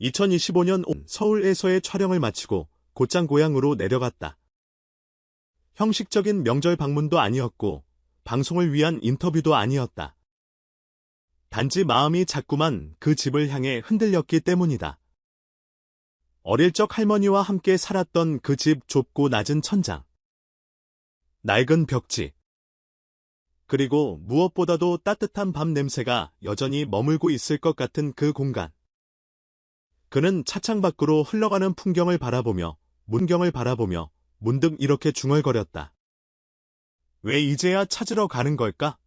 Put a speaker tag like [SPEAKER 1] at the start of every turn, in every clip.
[SPEAKER 1] 2025년 서울에서의 촬영을 마치고 곧장 고향으로 내려갔다. 형식적인 명절 방문도 아니었고 방송을 위한 인터뷰도 아니었다. 단지 마음이 자꾸만 그 집을 향해 흔들렸기 때문이다. 어릴 적 할머니와 함께 살았던 그 집 좁고 낮은 천장. 낡은 벽지. 그리고 무엇보다도 따뜻한 밤 냄새가 여전히 머물고 있을 것 같은 그 공간. 그는 차창 밖으로 흘러가는 풍경을 바라보며 문경을 바라보며 문득 이렇게 중얼거렸다. 왜 이제야 찾으러 가는 걸까?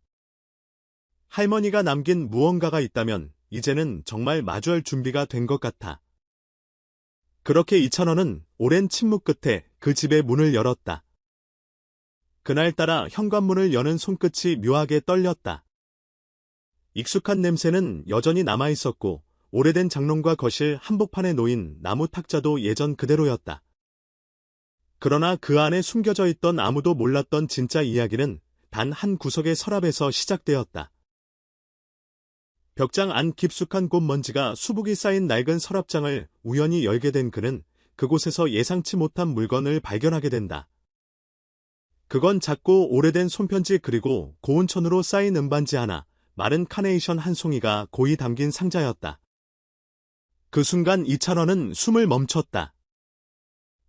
[SPEAKER 1] 할머니가 남긴 무언가가 있다면 이제는 정말 마주할 준비가 된 것 같아. 그렇게 이찬원은 오랜 침묵 끝에 그 집의 문을 열었다. 그날따라 현관문을 여는 손끝이 묘하게 떨렸다. 익숙한 냄새는 여전히 남아있었고 오래된 장롱과 거실 한복판에 놓인 나무 탁자도 예전 그대로였다. 그러나 그 안에 숨겨져 있던 아무도 몰랐던 진짜 이야기는 단 한 구석의 서랍에서 시작되었다. 벽장 안 깊숙한 꽃먼지가 수북이 쌓인 낡은 서랍장을 우연히 열게 된 그는 그곳에서 예상치 못한 물건을 발견하게 된다. 그건 작고 오래된 손편지 그리고 고운천으로 쌓인 음반지 하나, 마른 카네이션 한 송이가 고이 담긴 상자였다. 그 순간 이찬원은 숨을 멈췄다.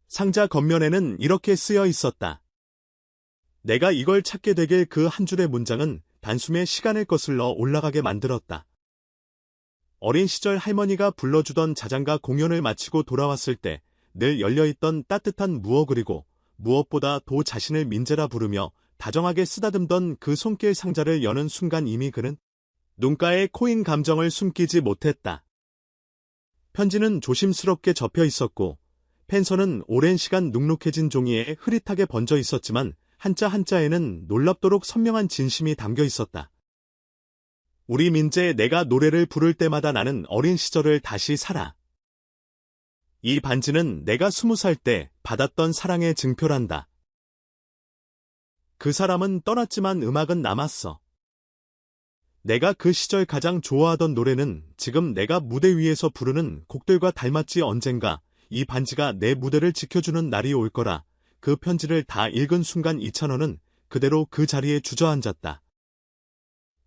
[SPEAKER 1] 상자 겉면에는 이렇게 쓰여 있었다. 내가 이걸 찾게 되길 그 한 줄의 문장은 단숨에 시간을 거슬러 올라가게 만들었다. 어린 시절 할머니가 불러주던 자장가 공연을 마치고 돌아왔을 때 늘 열려있던 따뜻한 무어 그리고 무엇보다 도 자신을 민재라 부르며 다정하게 쓰다듬던 그 손길 상자를 여는 순간 이미 그는 눈가에 코인 감정을 숨기지 못했다. 편지는 조심스럽게 접혀 있었고 펜서는 오랜 시간 눅눅해진 종이에 흐릿하게 번져 있었지만 한자 한자에는 놀랍도록 선명한 진심이 담겨 있었다. 우리 민재 내가 노래를 부를 때마다 나는 어린 시절을 다시 살아. 이 반지는 내가 스무 살 때 받았던 사랑의 증표란다. 그 사람은 떠났지만 음악은 남았어. 내가 그 시절 가장 좋아하던 노래는 지금 내가 무대 위에서 부르는 곡들과 닮았지 언젠가 이 반지가 내 무대를 지켜주는 날이 올 거라. 그 편지를 다 읽은 순간 이찬원은 그대로 그 자리에 주저앉았다.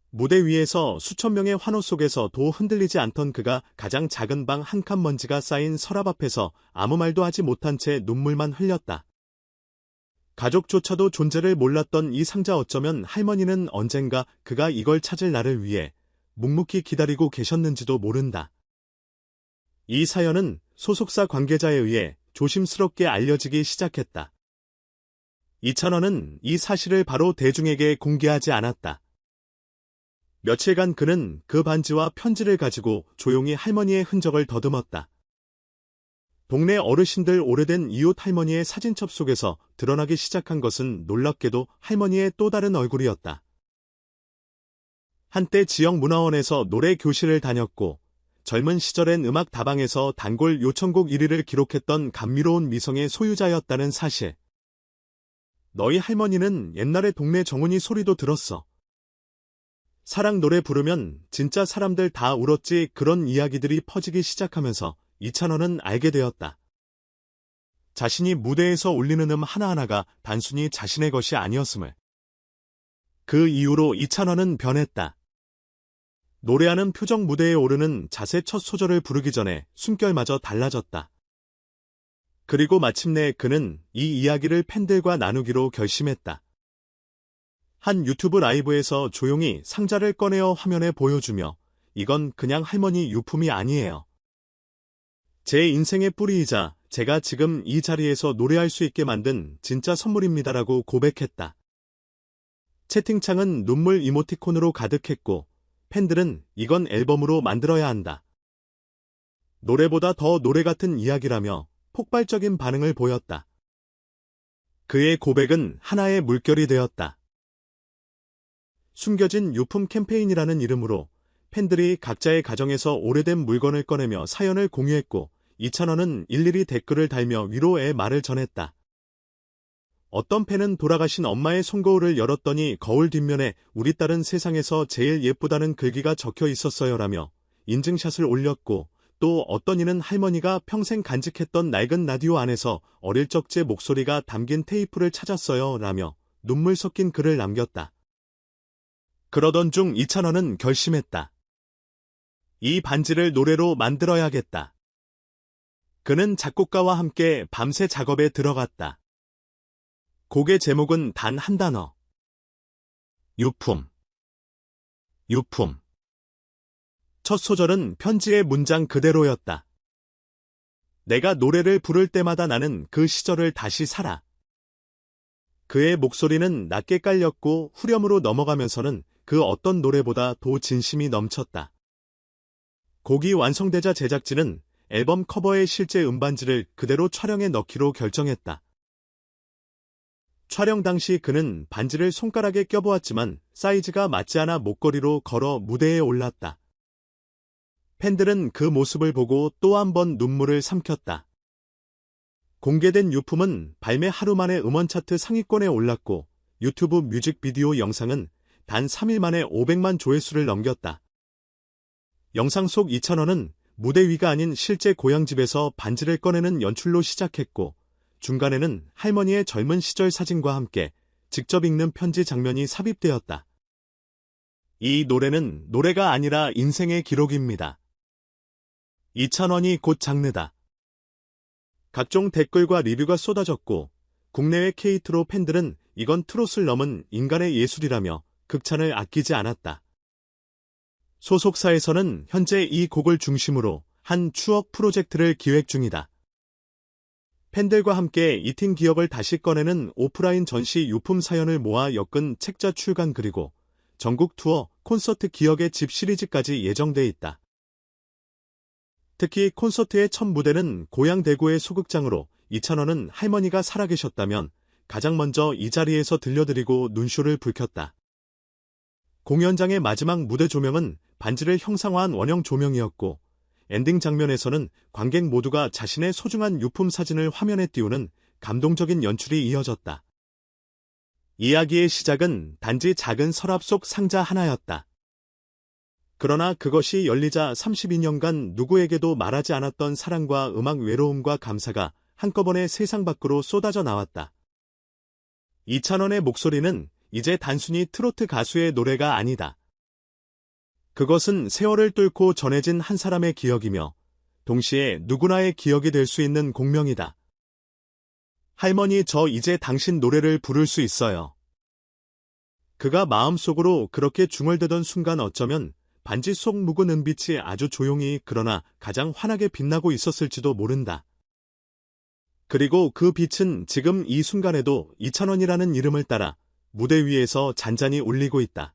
[SPEAKER 1] 무대 위에서 수천 명의 환호 속에서 도 흔들리지 않던 그가 가장 작은 방 한 칸 먼지가 쌓인 서랍 앞에서 아무 말도 하지 못한 채 눈물만 흘렸다. 가족조차도 존재를 몰랐던 이 상자 어쩌면 할머니는 언젠가 그가 이걸 찾을 날을 위해 묵묵히 기다리고 계셨는지도 모른다. 이 사연은 소속사 관계자에 의해 조심스럽게 알려지기 시작했다. 이찬원은 이 사실을 바로 대중에게 공개하지 않았다. 며칠간 그는 그 반지와 편지를 가지고 조용히 할머니의 흔적을 더듬었다. 동네 어르신들 오래된 이웃 할머니의 사진첩 속에서 드러나기 시작한 것은 놀랍게도 할머니의 또 다른 얼굴이었다. 한때 지역 문화원에서 노래 교실을 다녔고 젊은 시절엔 음악 다방에서 단골 요청곡 1위를 기록했던 감미로운 미성의 소유자였다는 사실. 너희 할머니는 옛날에 동네 정훈이 소리도 들었어. 사랑 노래 부르면 진짜 사람들 다 울었지 그런 이야기들이 퍼지기 시작하면서 이찬원은 알게 되었다. 자신이 무대에서 울리는 음 하나하나가 단순히 자신의 것이 아니었음을. 그 이후로 이찬원은 변했다. 노래하는 표정 무대에 오르는 자세 첫 소절을 부르기 전에 숨결마저 달라졌다. 그리고 마침내 그는 이 이야기를 팬들과 나누기로 결심했다. 한 유튜브 라이브에서 조용히 상자를 꺼내어 화면에 보여주며 이건 그냥 할머니 유품이 아니에요. 제 인생의 뿌리이자 제가 지금 이 자리에서 노래할 수 있게 만든 진짜 선물입니다라고 고백했다. 채팅창은 눈물 이모티콘으로 가득했고 팬들은 이건 앨범으로 만들어야 한다. 노래보다 더 노래 같은 이야기라며 폭발적인 반응을 보였다. 그의 고백은 하나의 물결이 되었다. 숨겨진 유품 캠페인이라는 이름으로 팬들이 각자의 가정에서 오래된 물건을 꺼내며 사연을 공유했고 이찬원은 일일이 댓글을 달며 위로의 말을 전했다. 어떤 팬은 돌아가신 엄마의 손거울을 열었더니 거울 뒷면에 우리 딸은 세상에서 제일 예쁘다는 글귀가 적혀 있었어요라며 인증샷을 올렸고 또 어떤 이는 할머니가 평생 간직했던 낡은 라디오 안에서 어릴 적 제 목소리가 담긴 테이프를 찾았어요 라며 눈물 섞인 글을 남겼다. 그러던 중 이찬원은 결심했다. 이 반지를 노래로 만들어야겠다. 그는 작곡가와 함께 밤새 작업에 들어갔다. 곡의 제목은 단 한 단어. 유품. 유품. 첫 소절은 편지의 문장 그대로였다. 내가 노래를 부를 때마다 나는 그 시절을 다시 살아. 그의 목소리는 낮게 깔렸고 후렴으로 넘어가면서는 그 어떤 노래보다 도 진심이 넘쳤다. 곡이 완성되자 제작진은 앨범 커버의 실제 음반지를 그대로 촬영해 넣기로 결정했다. 촬영 당시 그는 반지를 손가락에 껴보았지만 사이즈가 맞지 않아 목걸이로 걸어 무대에 올랐다. 팬들은 그 모습을 보고 또 한 번 눈물을 삼켰다. 공개된 유품은 발매 하루 만에 음원 차트 상위권에 올랐고 유튜브 뮤직비디오 영상은 단 3일 만에 500만 조회수를 넘겼다. 영상 속 이찬원은 무대 위가 아닌 실제 고향집에서 반지를 꺼내는 연출로 시작했고 중간에는 할머니의 젊은 시절 사진과 함께 직접 읽는 편지 장면이 삽입되었다. 이 노래는 노래가 아니라 인생의 기록입니다. 이찬원이 곧 장르다. 각종 댓글과 리뷰가 쏟아졌고 국내외 케이트로 팬들은 이건 트롯을 넘은 인간의 예술이라며 극찬을 아끼지 않았다. 소속사에서는 현재 이 곡을 중심으로 한 추억 프로젝트를 기획 중이다. 팬들과 함께 이팀 기억을 다시 꺼내는 오프라인 전시 유품 사연을 모아 엮은 책자 출간 그리고 전국 투어 콘서트 기억의 집 시리즈까지 예정돼 있다. 특히 콘서트의 첫 무대는 고향 대구의 소극장으로 이찬원은 할머니가 살아계셨다면 가장 먼저 이 자리에서 들려드리고 눈쇼를 불켰다. 공연장의 마지막 무대 조명은 반지를 형상화한 원형 조명이었고 엔딩 장면에서는 관객 모두가 자신의 소중한 유품 사진을 화면에 띄우는 감동적인 연출이 이어졌다. 이야기의 시작은 단지 작은 서랍 속 상자 하나였다. 그러나 그것이 열리자 32년간 누구에게도 말하지 않았던 사랑과 음악 외로움과 감사가 한꺼번에 세상 밖으로 쏟아져 나왔다. 이찬원의 목소리는 이제 단순히 트로트 가수의 노래가 아니다. 그것은 세월을 뚫고 전해진 한 사람의 기억이며 동시에 누구나의 기억이 될 수 있는 공명이다. 할머니 저 이제 당신 노래를 부를 수 있어요. 그가 마음속으로 그렇게 중얼대던 순간 어쩌면 반지 속 묵은 은빛이 아주 조용히 그러나 가장 환하게 빛나고 있었을지도 모른다. 그리고 그 빛은 지금 이 순간에도 이찬원이라는 이름을 따라 무대 위에서 잔잔히 울리고 있다.